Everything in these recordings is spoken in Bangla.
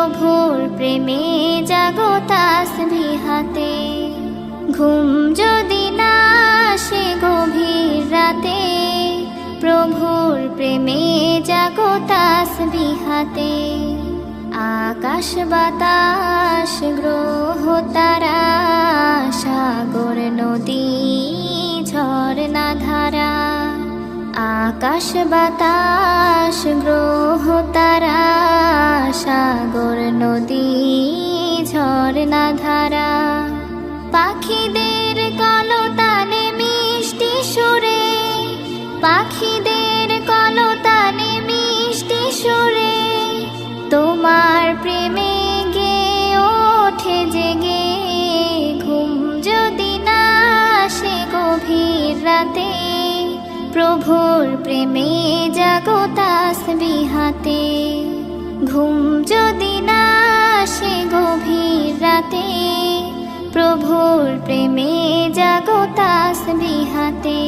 প্রভুর প্রেমে জাগতাস বিহাতে। ঘুম যদি না আসে গভীর রাতে, প্রভুর প্রেমে জাগতাস বিহাতে। আকাশ বাতাস, গ্রহ তারা, সাগর, নদী, ঝর্ণা ধারা। আকাশ বাতাস, গ্রহ রাতে প্রভুর প্রেমে জাগতাস বিহাতে। ঘুম যদি না আসে গভীর রাতে, প্রভুর প্রেমে জাগতাস বিহাতে।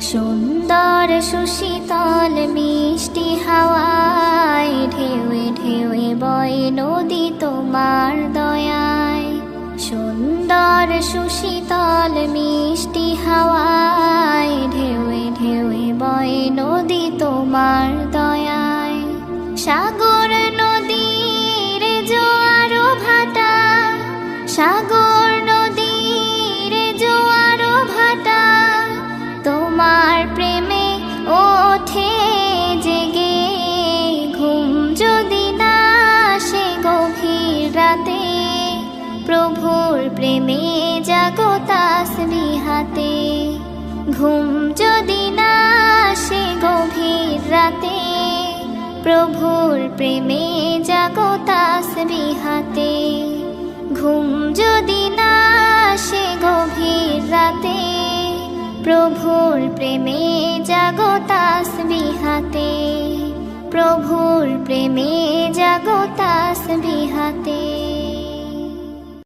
সুন্দর সুশীতল মিষ্টি হাওয়ায়, ঢেউয়ে ঢেউয়ে বয় নদী তোমার দয়ায়। সুন্দর সুশীতল মিষ্টি হাওয়ায়, ঢেউয়ে ঢেউয়ে বয় নদী তোমার দয়ায়। সাগর নদীর জোয়ার ভাটা, সাগর নদীর জোয়ার ভাটা, তোমার প্রেমে ওঠে জেগে। ঘুম যদি না সে গভীর রাতে প্রভুর প্রেমে জাগতাস বিহাতে ঘুম যদি না আসে গভীর রাতে, প্রভুর প্রেমে জাগতাস বিহাতে ঘুম যদি না আসে গভীর রাতে, প্রভুর প্রেমে জাগতাস বিহাতে প্রভুর প্রেমে